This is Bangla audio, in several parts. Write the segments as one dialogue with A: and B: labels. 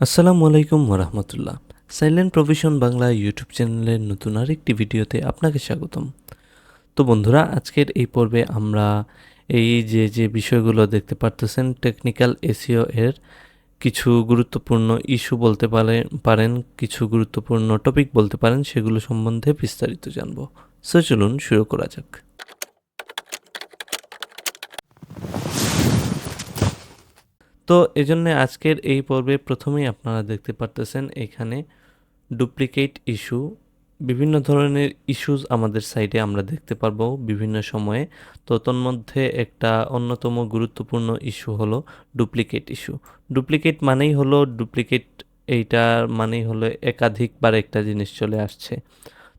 A: আসসালামু আলাইকুম ওরহমতুল্লাহ। সাইলেন্ট প্রভিশন বাংলা ইউটিউব চ্যানেলের নতুন আরেকটি ভিডিওতে আপনাকে স্বাগতম। তো বন্ধুরা, আজকের এই পর্বে আমরা এই যে যে বিষয়গুলো দেখতে পারতেছেন টেকনিক্যাল এসিও এর কিছু গুরুত্বপূর্ণ ইস্যু বলতে পারে, পারেন, কিছু গুরুত্বপূর্ণ টপিক বলতে পারেন, সেগুলো সম্বন্ধে বিস্তারিত জানব। সো চলুন শুরু করা যাক। তো এজন্য আজকের এই পর্বে প্রথমেই আপনারা দেখতে পারতেছেন এখানে ডুপ্লিকেট ইস্যু। বিভিন্ন ধরনের ইস্যুস আমাদের সাইটে আমরা দেখতে পারব বিভিন্ন সময়ে। তো তন্মধ্যে একটা অন্যতম গুরুত্বপূর্ণ ইস্যু হলো ডুপ্লিকেট ইস্যু। ডুপ্লিকেট মানেই হলো ডুপ্লিকেট এইটার মানেই হলো একাধিকবার একটা জিনিস চলে আসছে।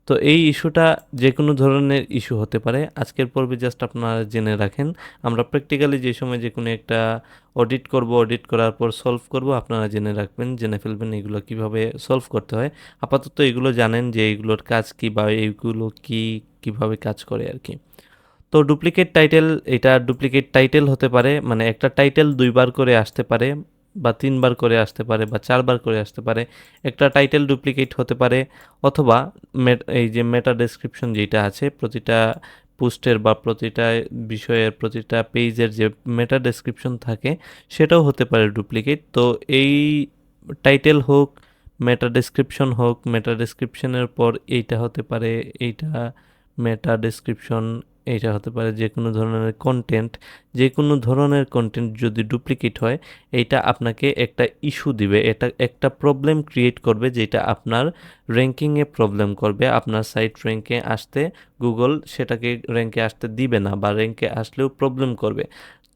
A: তো এই ইস্যুটা যে কোনো ধরনের ইস্যু হতে পারে। আজকের পর্বে জাস্ট আপনারা জেনে রাখেন। আমরা প্র্যাকটিক্যালি যে সময় যে কোনো একটা অডিট করব, অডিট করার পর সলভ করব, আপনারা জেনে রাখবেন, জেনে ফেলবেন এগুলো কীভাবে সলভ করতে হয়। আপাতত এগুলো জানেন যে এগুলোর কাজ কী বা এইগুলো কি, কীভাবে কাজ করে আর কি। তো ডুপ্লিকেট টাইটেল, এটা ডুপ্লিকেট টাইটেল হতে পারে মানে একটা টাইটেল দুইবার করে আসতে পারে। বা তিনবার করে আসতে পারে বা চারবার করে আসতে পারে, একটা টাইটেল ডুপ্লিকেট হতে পারে অথবা এই যে মেটা ডেসক্রিপশন যেটা আছে, প্রতিটা পোস্টের বা প্রতিটা বিষয়ের, প্রতিটা পেজের যে মেটা ডেসক্রিপশন থাকে সেটাও হতে পারে ডুপ্লিকেট তো এই টাইটেল হোক মেটা ডেসক্রিপশন হোক মেটা ডেসক্রিপশনের পর এইটা হতে পারে, এইটা মেটা ডেসক্রিপশন এটা হতে পারে যে কোনো ধরনের কন্টেন্ট যে কোনো ধরনের কন্টেন্ট যদি ডুপ্লিকেট হয় এইটা আপনাকে একটা ইস্যু দিবে, এটা একটা প্রবলেম ক্রিয়েট করবে যেটা আপনার র্যাঙ্কিংয়ে প্রবলেম করবে। আপনার সাইট র্যাঙ্কে আসতে গুগল সেটাকে র্যাঙ্কে আসতে দিবে না বা র্যাঙ্কে আসলেও প্রবলেম করবে।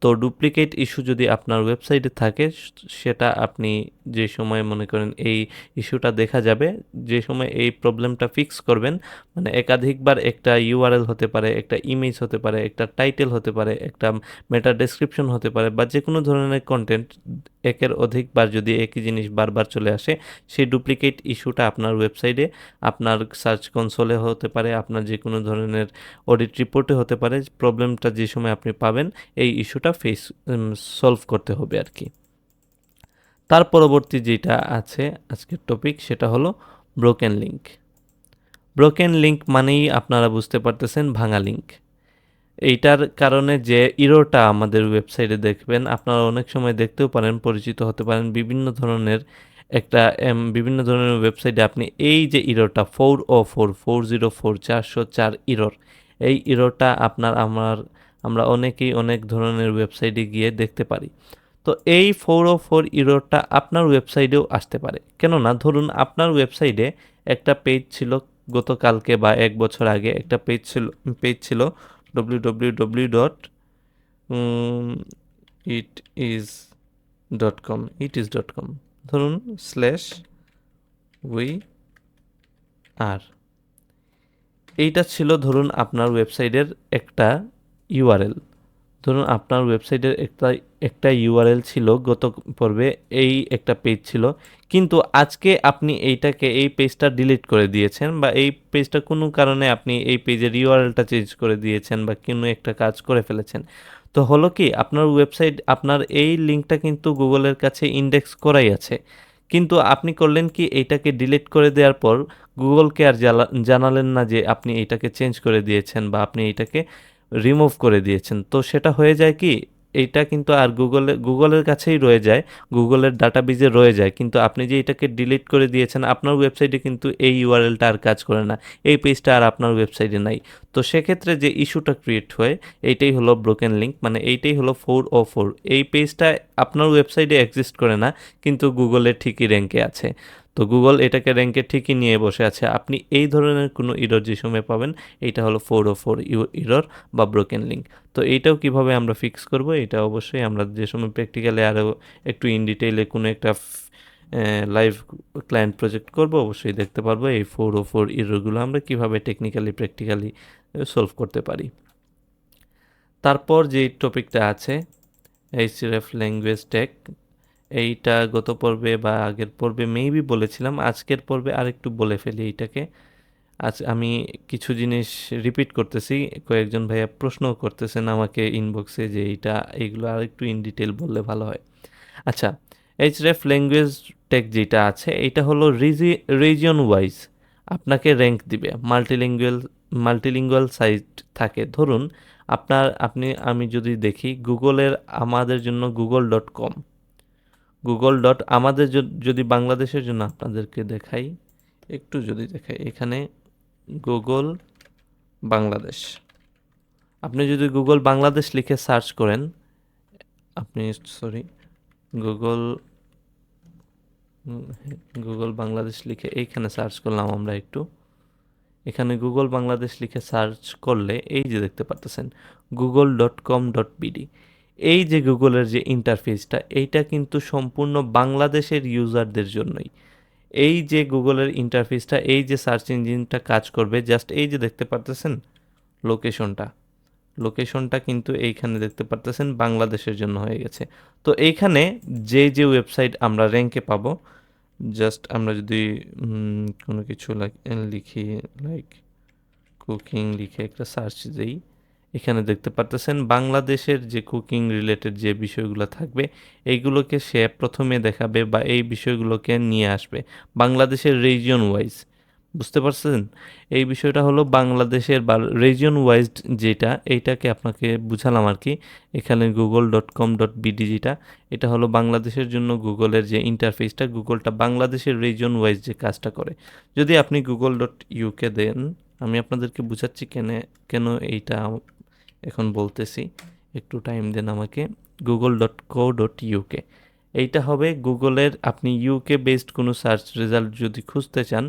A: তো ডুপ্লিকেট ইস্যু যদি আপনার ওয়েবসাইটে থাকে, সেটা আপনি যে সময় মনে করেন এই ইস্যুটা দেখা যাবে, যে সময় এই প্রবলেমটা ফিক্স করবেন মানে একাধিকবার একটা ইউআরএল হতে পারে, একটা ইমেজ হতে পারে, একটা টাইটেল হতে পারে, একটা মেটা ডেসক্রিপশন হতে পারে, বা যে কোনো ধরনের কন্টেন্ট একের অধিকবার যদি একই জিনিস বারবার চলে আসে, সেই ডুপ্লিকেট ইস্যুটা আপনার ওয়েবসাইটে আপনার সার্চ কনসোলে হতে পারে, আপনার যে কোনো ধরনের অডিট রিপোর্টে হতে পারে প্রবলেমটা যে সময় আপনি পাবেন, এই ইস্যুটা ফেস সলভ করতে হবে আর কি। তার পরবর্তী যেটা আছে আজকের টপিক সেটা হলো ব্রোকেন লিঙ্ক ব্রোকেন লিঙ্ক মানেই আপনারা বুঝতে পারতেছেন ভাঙা লিঙ্ক এইটার কারণে যে ইরোটা আমাদের ওয়েবসাইটে দেখবেন, আপনারা অনেক সময় দেখতেও পারেন, পরিচিত হতে পারেন, বিভিন্ন ধরনের একটা বিভিন্ন ধরনের ওয়েবসাইটে আপনি এই যে ইরোটা four o four four zero four চারশো চার ইরোর, এই ইরোটা আপনার, আমার আমরা অনেকেই অনেক ধরনের ওয়েবসাইটে গিয়ে দেখতে পারি। তো এই ফোর ও ফোর ইরোরটা আপনার ওয়েবসাইটেও আসতে পারে। কেননা ধরুন আপনার ওয়েবসাইটে একটা পেজ ছিল, গতকালকে বা এক বছর আগে একটা পেজ ছিল পেজ ছিল W W W dot it is dot com it is dot com ধরুন স্ল্যাশ উই আর এইটা ছিল ধরুন আপনার ওয়েবসাইটের একটা ইউআরএল ধরুন আপনার ওয়েবসাইটের একটা একটা ইউআরএল ছিল গত পর্বে, এই একটা পেজ ছিল। কিন্তু আজকে আপনি এইটাকে, এই পেজটা ডিলিট করে দিয়েছেন বা এই পেজটা কোনো কারণে আপনি এই পেজের ইউআরএলটা চেঞ্জ করে দিয়েছেন বা কোনো একটা কাজ করে ফেলেছেন। তো হলো কি, আপনার ওয়েবসাইট আপনার এই লিঙ্কটা কিন্তু গুগলের কাছে ইন্ডেক্স করাই আছে। কিন্তু আপনি করলেন কি, এইটাকে ডিলিট করে দেওয়ার পর গুগলকে আর জানালেন না যে আপনি এইটাকে চেঞ্জ করে দিয়েছেন বা আপনি এইটাকে রিমুভ করে দিয়েছেন। তো সেটা হয়ে যায় কি, এইটা কিন্তু আর গুগলে গুগলের কাছেই রয়ে যায় গুগলের ডাটাবেজে রয়ে যায়। কিন্তু আপনি যে এটাকে ডিলিট করে দিয়েছেন, আপনার ওয়েবসাইটে কিন্তু এই ইউআরএলটা আর কাজ করে না, এই পেজটা আর আপনার ওয়েবসাইটে নাই। তো সেক্ষেত্রে যে ইস্যুটা ক্রিয়েট হয়, এইটাই হলো ব্রোকেন লিঙ্ক মানে এইটাই হলো ফোর ও ফোর এই পেজটা আপনার ওয়েবসাইটে এক্সিস্ট করে না, কিন্তু গুগলে ঠিকই র্যাঙ্কে আছে। তো গুগল এটাকে র্যাঙ্কে ঠিকই নিয়ে বসে আছে। আপনি এই ধরনের কোনো ইরর যে সময় পাবেন, এইটা হলো ফোর ও ফোর ইরর বা ব্রোকেন লিঙ্ক তো এইটাও কীভাবে আমরা ফিক্স করব, এটা অবশ্যই আমরা যে সময় প্র্যাকটিক্যালে আরও একটু ইন ডিটেইলে কোনো একটা লাইভ ক্লায়েন্ট প্রজেক্ট করব, অবশ্যই দেখতে পারব এই ফোর ও ফোর ইরোগুলো আমরা কীভাবে টেকনিক্যালি প্র্যাকটিক্যালি সলভ করতে পারি। তারপর যে টপিকটা আছে এইচরেফ ল্যাঙ্গুয়েজ টেক এইটা গত পর্বে বা আগের পর্বে মেবি বলেছিলাম, আজকের পর্বে আরেকটু বলে ফেলি এইটাকে। আজ আমি কিছু জিনিস রিপিট করতেছি, কয়েকজন ভাইয়া প্রশ্ন করতেছেন আমাকে ইনবক্সে যে এইটা এইগুলো আরেকটু ইন ডিটেল বললে ভালো হয়। আচ্ছা এইচ রেফ ল্যাঙ্গুয়েজ টেক যেটা আছে এটা হলো রিজি রিজিয়ন ওয়াইজ আপনাকে র্যাঙ্ক দিবে। মাল্টিলিঙ্গুয়াল মাল্টিলিঙ্গুয়াল সাইট থাকে। ধরুন, আপনার, আপনি, আমি যদি দেখি, গুগলের আমাদের জন্য Google dot com Google dot আমাদের যদি বাংলাদেশের জন্য আপনাদেরকে দেখাই, একটু যদি দেখাই, এখানে গুগল বাংলাদেশ। আপনি যদি গুগল বাংলাদেশ লিখে সার্চ করেন, আপনি সরি গুগল গুগল বাংলাদেশ লিখে এইখানে সার্চ করলাম আমরা একটু। এখানে গুগল বাংলাদেশ লিখে সার্চ করলে, এই যে দেখতে পাচ্ছেন Google dot com dot BD এই যে গুগলের যে ইন্টারফেসটা এইটা কিন্তু সম্পূর্ণ বাংলাদেশের ইউজারদের জন্যই। এই যে গুগলের ইন্টারফেসটা এই যে সার্চ ইঞ্জিনটা কাজ করবে জাস্ট এই যে দেখতে পারতেছেন লোকেশনটা লোকেশনটা কিন্তু এইখানে দেখতে পারতেছেন বাংলাদেশের জন্য হয়ে গেছে। তো এইখানে যে যে ওয়েবসাইট আমরা র্যাঙ্কে পাবো জাস্ট আমরা যদি কোনো কিছু লাইক লিখি লাইক কুকিং লিখে একটা সার্চ দিই। এখানে দেখতে পারতেছেন বাংলাদেশের যে কুকিং রিলেটেড যে বিষয়গুলো থাকবে এইগুলোকে সে প্রথমে দেখাবে বা এই বিষয়গুলোকে নিয়ে আসবে বাংলাদেশের রিজিয়ন ওয়াইজ বুঝতে পারছেন? এই বিষয়টা হলো বাংলাদেশের বা রিজিয়ন ওয়াইজ যেটা, এইটাকে আপনাকে বুঝালাম আর কি। এখানে Google dot com dot BD যেটা, এটা হলো বাংলাদেশের জন্য গুগলের যে ইন্টারফেসটা গুগলটা বাংলাদেশের রিজন ওয়াইজ যে কাজটা করে। যদি আপনি গুগল ডট ইউকে দেন, আমি আপনাদেরকে বুঝাচ্ছি কেন কেন এইটা এখন বলতেছি, একটু টাইম দেন আমাকে Google dot co dot UK এইটা হবে গুগলের, আপনি ইউকে বেসড কোনো সার্চ রেজাল্ট যদি খুঁজতে চান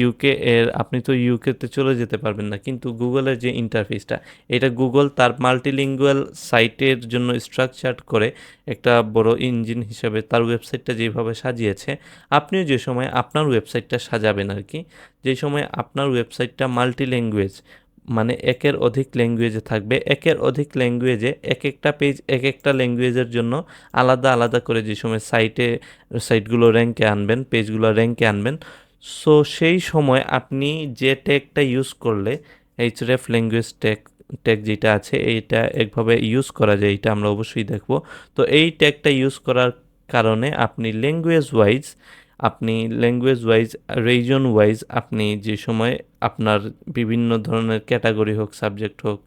A: ইউকে এর, আপনি তো ইউকেতে চলে যেতে পারবেন না, কিন্তু গুগলের যে ইন্টারফেসটা এটা গুগল তার মাল্টিলিঙ্গুয়াল সাইটের জন্য স্ট্রাকচার করে একটা বড় ইঞ্জিন হিসাবে তার ওয়েবসাইটটা যেভাবে সাজিয়েছে, আপনিও যে সময় আপনার ওয়েবসাইটটা সাজাবেন আর কি, যে সময় আপনার ওয়েবসাইটটা মাল্টি ল্যাঙ্গুয়েজ মানে একের অধিক ল্যাঙ্গুয়েজে থাকবে। একের অধিক ল্যাঙ্গুয়েজে এক একটা পেজ এক একটা ল্যাঙ্গুয়েজের জন্য আলাদা আলাদা করে যে সময় সাইটে সাইটগুলো র্যাঙ্কে আনবেন পেজগুলো র্যাঙ্কে আনবেন। সো সেই সময় আপনি যে ট্যাগটা ইউজ করলে এইচরেফ ল্যাঙ্গুয়েজ ট্যাগ ট্যাগ যেটা আছে, এইটা একভাবে ইউজ করা যায় এটা আমরা অবশ্যই দেখব। তো এই ট্যাগটা ইউজ করার কারণে আপনি ল্যাঙ্গুয়েজ ওয়াইজ আপনি ল্যাঙ্গুয়েজ ওয়াইজ রিজন ওয়াইজ আপনি যে সময় আপনার বিভিন্ন ধরনের ক্যাটাগরি হোক সাবজেক্ট হোক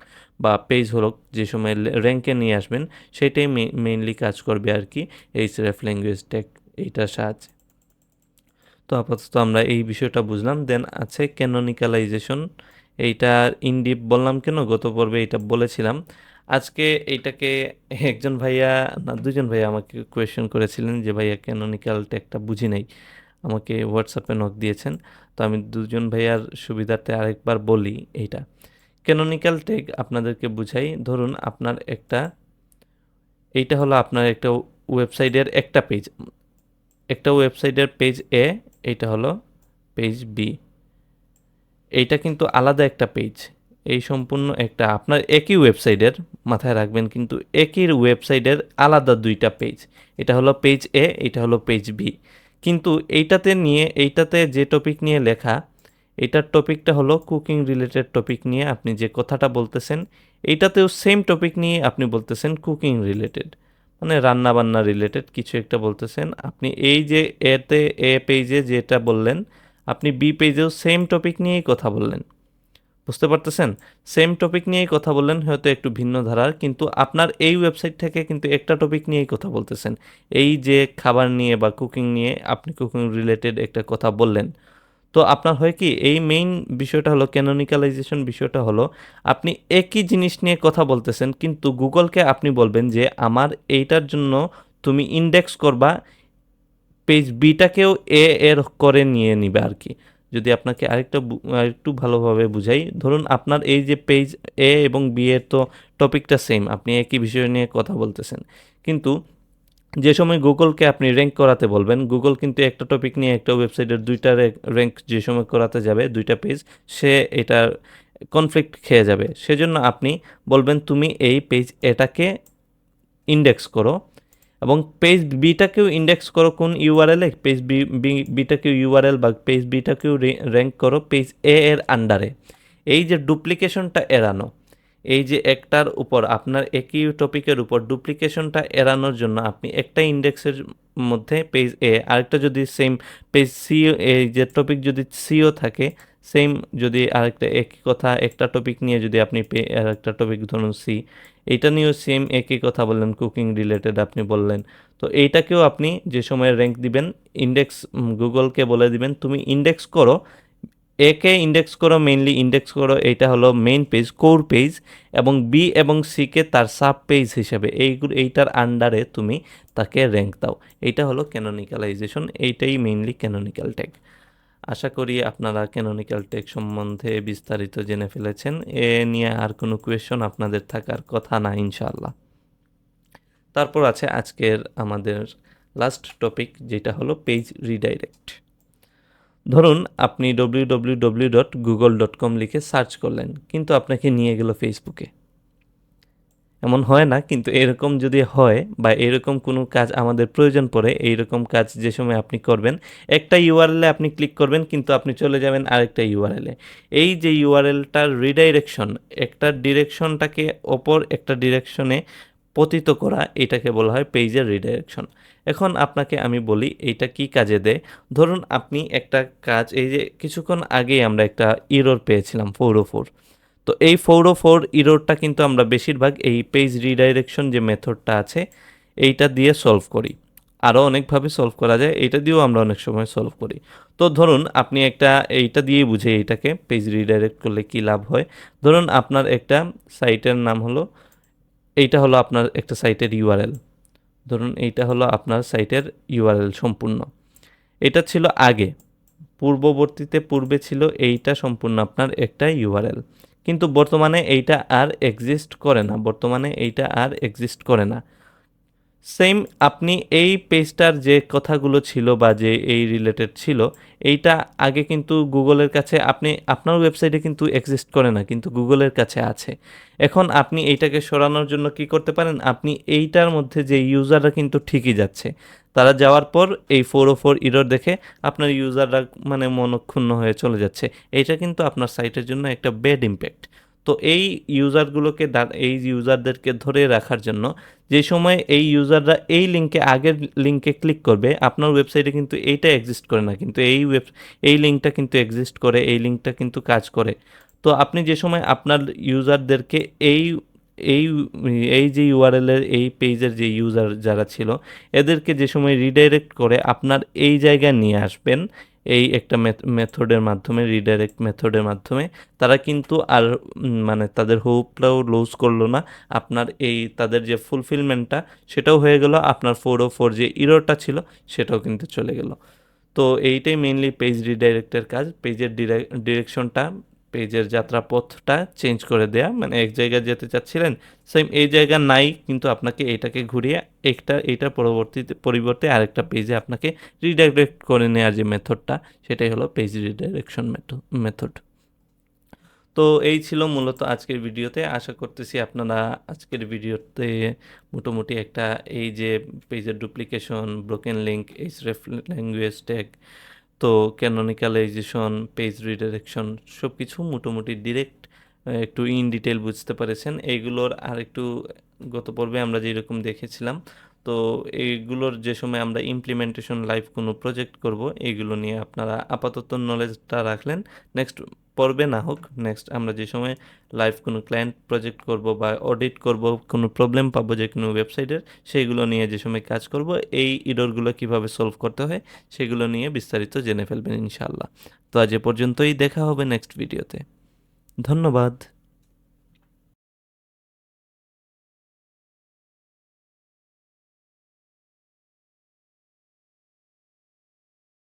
A: বা পেজ হোক, যে সময় র্যাঙ্কে নিয়ে আসবেন, সেটাই মেইনলি কাজ করবে আর কি এইচরেফ ল্যাঙ্গুয়েজ ট্যাগ এইটার সাহায্যে। তো আপাতত আমরা এই বিষয়টা বুঝলাম। দেন আছে ক্যানোনিক্যালাইজেশন এইটা ইনডিপ বললাম কেন? গত পর্বে এটা বলেছিলাম। আজকে এইটাকে একজন ভাইয়া না দুজন ভাইয়া আমাকে কোয়েশ্চেন করেছিলেন যে, ভাইয়া ক্যানোনিক্যাল ট্যাগটা বুঝি নাই? আমাকে হোয়াটসঅ্যাপে নক দিয়েছেন। তো আমি দুজন ভাইয়ার সুবিধার্থে আরেকবার বলি এইটা। ক্যানোনিক্যাল ট্যাগ আপনাদেরকে বুঝাই? ধরুন আপনার একটা, এইটা হলো আপনার একটা ওয়েবসাইটের একটা পেজ একটা ওয়েবসাইটের পেজ এ এইটা হলো পেজ বি এইটা কিন্তু আলাদা একটা পেজ এই সম্পূর্ণ একটা আপনার একই ওয়েবসাইটের মাথায় রাখবেন, কিন্তু একই ওয়েবসাইটের আলাদা দুইটা পেজ এটা হলো পেজ এ এটা হলো পেজ বি কিন্তু এইটাতে নিয়ে, এইটাতে যে টপিক নিয়ে লেখা এটার টপিকটা হলো কুকিং রিলেটেড টপিক নিয়ে আপনি যে কথাটা বলতেছেন, এইটাতেও সেম টপিক নিয়ে আপনি বলতেছেন কুকিং রিলেটেড মানে রান্না বান্না রিলেটেড কিছু একটা বলতেছেন। আপনি এই যে এতে এ পেজে যেটা বললেন, আপনি বি পেজেও সেম টপিক নিয়েই কথা বললেন। বুঝতে পারতেছেন? সেম টপিক নিয়েই কথা বললেন, হয়তো একটু ভিন্ন ধারার, কিন্তু আপনার এই ওয়েবসাইট থেকে কিন্তু একটা টপিক নিয়েই কথা বলতেছেন। এই যে খাবার নিয়ে বা কুকিং নিয়ে আপনি কুকিং রিলেটেড একটা কথা বললেন। তো আপনার হয় কি, এই মেইন বিষয়টা হলো ক্যানোনিক্যালাইজেশন বিষয়টা হলো, আপনি একই জিনিস নিয়ে কথা বলতেছেন, কিন্তু গুগলকে আপনি বলবেন যে, আমার এইটার জন্য তুমি ইন্ডেক্স করবা পেজ বিটাকেও এ এর করে নিয়ে নিবে আর কি। যদি আপনাকে আরেকটা আরেকটু ভালোভাবে বুঝাই, ধরুন আপনার এই যে পেজ এ এবং বি এর তো টপিকটা সেম আপনি একই বিষয় নিয়ে কথা বলতেছেন। কিন্তু যে সময় গুগলকে আপনি র্যাঙ্ক করাতে বলবেন, গুগল কিন্তু একটা টপিক নিয়ে একটা ওয়েবসাইটের দুইটা র্যাঙ্ক যে সময় করাতে যাবে, দুইটা পেজ সে এটার কনফ্লিক্ট খেয়ে যাবে। সেজন্য আপনি বলবেন, তুমি এই পেজ এটাকে ইন্ডেক্স করো। এবং পেজ বিটাকেও ইন্ডেক্স করো কোন ইউআরএলে পেজ বি বিটাকেও ইউআরএল বা পেজ বিটাকেও র্যাঙ্ক করো পেজ এ এর আন্ডারে এই যে ডুপ্লিকেশনটা এড়ানো, এই যে একটার উপর আপনার একই টপিকের উপর ডুপ্লিকেশনটা এড়ানোর জন্য আপনি একটা ইন্ডেক্সের মধ্যে পেজ এ আরেকটা যদি সেম পেজ সি এই যে টপিক যদি সিও থাকে সেম যদি আরেকটা একই কথা, একটা টপিক নিয়ে যদি আপনি পে- আরেকটা টপিক ধরুন সি এইটা নিয়েও সেম একই কথা বললেন কুকিং রিলেটেড আপনি বললেন। তো এইটাকেও আপনি যে সময় র্যাঙ্ক দিবেন ইন্ডেক্স গুগলকে বলে দিবেন, তুমি ইন্ডেক্স করো, একে ইন্ডেক্স করো মেইনলি ইন্ডেক্স করো, এইটা হলো মেইন পেজ কোর পেজ এবং বি এবং সিকে তার সাব পেজ হিসেবে, এইগুলো, এইটার আন্ডারে তুমি তাকে র্যাঙ্ক দাও। এইটা হলো ক্যানোনিক্যালাইজেশন এইটাই মেইনলি ক্যানোনিক্যাল ট্যাগ আশা করি আপনারা ক্যানোনিক্যাল টেক সম্বন্ধে বিস্তারিত জেনে ফেলেছেন। এ নিয়ে আর কোনো কোয়েশন আপনাদের থাকার কথা না, ইনশাআল্লাহ। তারপর আছে আজকের আমাদের লাস্ট টপিক যেটা হলো পেজ রিডাইরেক্ট ধরুন, আপনি W W W dot Google dot com লিখে সার্চ করলেন, কিন্তু আপনাকে নিয়ে গেল ফেসবুকে এমন হয় না, কিন্তু এরকম যদি হয় বা এরকম কোনো কাজ আমাদের প্রয়োজন পড়ে, এইরকম কাজ যে সময় আপনি করবেন, একটা ইউআরএলে আপনি ক্লিক করবেন, কিন্তু আপনি চলে যাবেন আরেকটা ইউআরএলে এই যে ইউআরএলটার রিডাইরেকশন একটা ডিরেকশনটাকে অপর একটা ডিরেকশনে পতিত করা, এটাকে বলা হয় পেজের রিডাইরেকশন এখন আপনাকে আমি বলি, এইটা কি কাজে দেয়? ধরুন আপনি একটা কাজ, এই যে কিছুক্ষণ আগেই আমরা একটা ইরোর পেয়েছিলাম ফোর ও ফোর তো এই ফোর ও ফোর ইরোরটা কিন্তু আমরা বেশিরভাগ এই পেজ রিডাইরেকশন যে মেথডটা আছে, এইটা দিয়ে সলভ করি। আরও অনেকভাবে সলভ করা যায়, এইটা দিয়েও আমরা অনেক সময় সলভ করি। তো ধরুন আপনি একটা, এইটা দিয়েই বুঝে এইটাকে পেজ রিডাইরেক্ট করলে কি লাভ হয়? ধরুন আপনার একটা সাইটের নাম হলো, এইটা হলো আপনার একটা সাইটের ইউআরএল ধরুন এইটা হলো আপনার সাইটের ইউআরএল সম্পূর্ণ। এটা ছিল আগে, পূর্ববর্তীতে পূর্বে ছিল এইটা সম্পূর্ণ আপনার একটা ইউআরএল কিন্তু বর্তমানে এইটা আর এক্সিস্ট করে না, বর্তমানে এইটা আর এক্সিস্ট করে না। সেম আপনি এই পেজটার যে কথাগুলো ছিল বা যে এই রিলেটেড ছিল, এইটা আগে কিন্তু গুগলের কাছে আপনি, আপনার ওয়েবসাইটে কিন্তু এক্সিস্ট করে না, কিন্তু গুগলের কাছে আছে। এখন আপনি এইটাকে সরানোর জন্য কি করতে পারেন? আপনি এইটার মধ্যে যে ইউজাররা কিন্তু ঠিকই যাচ্ছে। তারা যাওয়ার পর এই ফোর ও ফোর ইরোর দেখে আপনার ইউজাররা মানে মনক্ষুণ্ণ হয়ে চলে যাচ্ছে। এটা কিন্তু আপনার সাইটের জন্য একটা ব্যাড ইম্প্যাক্ট তো এই ইউজারগুলোকে এই ইউজারদেরকে ধরে রাখার জন্য যে সময় এই ইউজাররা এই লিঙ্কে আগের লিঙ্কে ক্লিক করবে, আপনার ওয়েবসাইটে কিন্তু এইটা এক্সিস্ট করে না। কিন্তু এই ওয়েব এই লিঙ্কটা কিন্তু এক্সিস্ট করে, এই লিঙ্কটা কিন্তু কাজ করে। তো আপনি যে সময় আপনার ইউজারদেরকে এই এই এই যে ইউআরএলের এই পেজের যে ইউজার যারা ছিল, এদেরকে যে সময় রিডাইরেক্ট করে আপনার এই জায়গায় নিয়ে আসবেন, এই একটা মেথডের মাধ্যমে রিডাইরেক্ট মেথডের মাধ্যমে, তারা কিন্তু আর মানে তাদের হোপটাও লুজ করল না। আপনার এই তাদের যে ফুলফিলমেন্টটা সেটাও হয়ে গেল। আপনার ফোর ও ফোর যে ইরোটা ছিল, সেটাও কিন্তু চলে গেল। তো এইটাই মেইনলি পেজ রিডাইরেক্টের কাজ। পেজের ডিরেকশনটা পেজের যাত্রাপথটা চেঞ্জ করে দেয়া। মানে এক জায়গায় যেতে চাচ্ছিলেন সেম এই জায়গা নাই, কিন্তু আপনাকে এইটাকে ঘুরিয়ে একটা এইটার পরবর্তীতে পরিবর্তে আরেকটা পেজে আপনাকে রিডাইরেক্ট করে নেওয়ার যে মেথডটা সেটাই হলো পেজ রিডাইরেকশন মেথড তো এই ছিল মূলত আজকের ভিডিওতে। আশা করতেছি আপনারা আজকের ভিডিওতে মোটামুটি একটা, এই যে পেজের duplication broken link href language tag তো ক্যানোনিক্যালাইজেশন পেজ রিডাইরেকশন সব কিছু মোটামুটি ডিরেক্ট একটু ইন ডিটেল বুঝতে পেরেছেন। এইগুলোর আর একটু গত পর্বে আমরা যেরকম দেখেছিলাম, তো এইগুলোর যে সময় আমরা ইমপ্লিমেন্টেশন লাইভ কোনো প্রজেক্ট করব এইগুলো নিয়ে আপনারা আপাতত নলেজটা রাখলেন। নেক্সট পর্বে না হোক নেক্সট আমরা যে সময় লাইভ কোনো ক্লায়েন্ট প্রজেক্ট করব বা অডিট করব, কোনো প্রবলেম পাবো যে কোনো ওয়েবসাইটের সেইগুলো নিয়ে যে সময় কাজ করব, এই ইডরগুলো কীভাবে সলভ করতে হয়, সেগুলো নিয়ে বিস্তারিত জেনে ফেলবেন ইনশাল্লাহ তো আজ এ পর্যন্তই, দেখা হবে নেক্সট ভিডিওতে ধন্যবাদ।